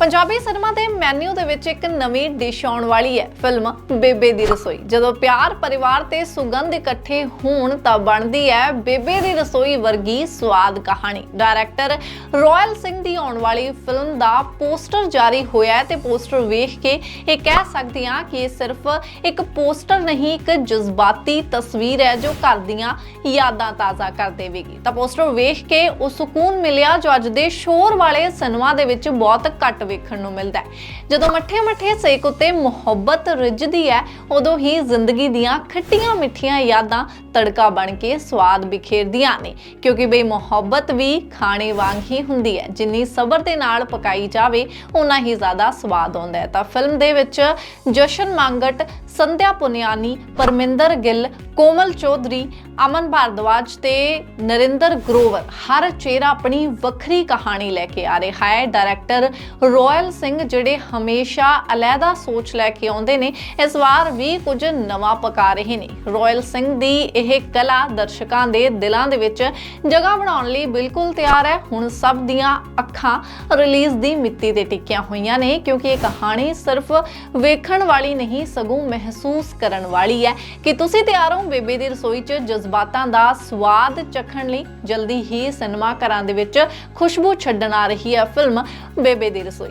Punjabi cinema ਦੇ ਮੈਨੂ ਦੇ ਵਿੱਚ ਇੱਕ ਨਵੀਂ ਡਿਸ਼ ਆਉਣ ਵਾਲੀ ਹੈ, ਫਿਲਮ ਬੇਬੇ ਦੀ ਰਸੋਈ। ਜਦੋਂ ਪਿਆਰ ਪਰਿਵਾਰ ਤੇ ਸੁਗੰਧ ਇਕੱਠੇ ਹੋਣ ਤਾਂ ਬਣਦੀ ਹੈ ਬੇਬੇ ਦੀ ਰਸੋਈ ਵਰਗੀ ਸਵਾਦ ਕਹਾਣੀ। ਡਾਇਰੈਕਟਰ ਰਾਇਲ ਸਿੰਘ ਦੀ ਆਉਣ ਵਾਲੀ ਫਿਲਮ ਦਾ ਪੋਸਟਰ ਜਾਰੀ ਹੋਇਆ ਹੈ ਤੇ ਪੋਸਟਰ ਵੇਖ ਕੇ ਇਹ ਕਹਿ ਸਕਦੇ ਹਾਂ ਕਿ ਇਹ ਸਿਰਫ ਇੱਕ ਪੋਸਟਰ ਨਹੀਂ, ਇੱਕ ਜਜ਼ਬਾਤੀ ਤਸਵੀਰ ਹੈ ਜੋ ਘਰ ਦੀਆਂ ਯਾਦਾਂ ਤਾਜ਼ਾ ਕਰ ਦੇਵੇਗੀ। ਤਾਂ ਪੋਸਟਰ ਵੇਖ ਕੇ ਉਹ ਸਕੂਨ ਮਿਲਿਆ ਜੋ ਅੱਜ ਦੇ ਸ਼ੋਰ ਵਾਲੇ ਸਿਨੇਮਾ ਦੇ ਵਿੱਚ ਬਹੁਤ ਘੱਟ ਵੇਖਣ ਨੂੰ ਮਿਲਦਾ ਹੈ। ਜਦੋਂ ਮੱਠੇ ਮੱਠੇ ਸੇਕ ਉੱਤੇ ਮੁਹੱਬਤ ਰਿੱਝਦੀ ਹੈ, ਉਦੋਂ ਹੀ ਜ਼ਿੰਦਗੀ ਦੀਆਂ ਖੱਟੀਆਂ ਮਿੱਠੀਆਂ ਯਾਦਾਂ ਤੜਕਾ ਬਣ ਕੇ ਸਵਾਦ ਬਿਖੇਰਦੀਆਂ ਨੇ। ਕਿਉਂਕਿ ਬਈ ਮੁਹੱਬਤ ਵੀ ਖਾਣੇ ਵਾਂਗ ਹੀ ਹੁੰਦੀ ਹੈ। ਜਿੰਨੀ ਸਬਰ ਦੇ ਨਾਲ ਪਕਾਈ ਜਾਵੇ ਉਨਾ ਹੀ ਜ਼ਿਆਦਾ ਸਵਾਦ ਆਉਂਦਾ ਹੈ। ਤਾਂ ਫਿਲਮ ਦੇ ਵਿੱਚ ਜਸ਼ਨ ਮੰਗਟ, ਸੰਧਿਆ ਪੁਨਿਆਨੀ, ਪਰਮਿੰਦਰ ਗਿੱਲ, ਕੋਮਲ ਚੌਧਰੀ, ਅਮਨ ਭਾਰਦਵਾਜ ਤੇ ਨਰਿੰਦਰ ਗਰੋਵਰ ਹਰ ਚਿਹਰਾ ਆਪਣੀ ਵੱਖਰੀ ਕਹਾਣੀ ਲੈ ਕੇ ਆ ਰਿਹਾ ਹੈ। ਡਾਇਰੈਕਟਰ ਰੋਇਲ ਸਿੰਘ ਜਿਹੜੇ ਹਮੇਸ਼ਾ ਅਲੱਗਾ ਸੋਚ ਲੈ ਕੇ ਆਉਂਦੇ ਨੇ, ਇਸ ਵਾਰ ਵੀ ਕੁਝ ਨਵਾਂ ਪਕਾ ਰਹੇ ਨੇ। ਰੋਇਲ ਸਿੰਘ ਦੀ ਇਹ ਕਲਾ ਦਰਸ਼ਕਾਂ ਦੇ ਦਿਲਾਂ ਦੇ ਵਿੱਚ ਜਗ੍ਹਾ ਬਣਾਉਣ ਲਈ ਬਿਲਕੁਲ ਤਿਆਰ ਹੈ। ਹੁਣ ਸਭ ਦੀਆਂ ਅੱਖਾਂ ਰਿਲੀਜ਼ ਦੀ ਮਿੱਟੀ ਤੇ ਟਿਕੀਆਂ ਹੋਈਆਂ ਨੇ, ਕਿਉਂਕਿ ਇਹ ਕਹਾਣੀ ਸਿਰਫ ਵੇਖਣ ਵਾਲੀ ਨਹੀਂ, ਸਗੋਂ ਮਹਿਸੂਸ ਕਰਨ ਵਾਲੀ ਹੈ। ਕਿ ਤੁਸੀਂ ਤਿਆਰ ਹੋ ਬੇਬੇ ਦੀ ਰਸੋਈ 'ਚ ਜਜ਼ਬਾਤਾਂ ਦਾ ਸਵਾਦ ਚਖਣ ਲਈ? ਜਲਦੀ ਹੀ ਸਿਨੇਮਾ ਘਰਾਂ ਦੇ ਵਿੱਚ ਖੁਸ਼ਬੂ ਛੱਡਣ ਆ ਰਹੀ ਹੈ ਫਿਲਮ ਬੇਬੇ ਦੀ ਰਸੋਈ।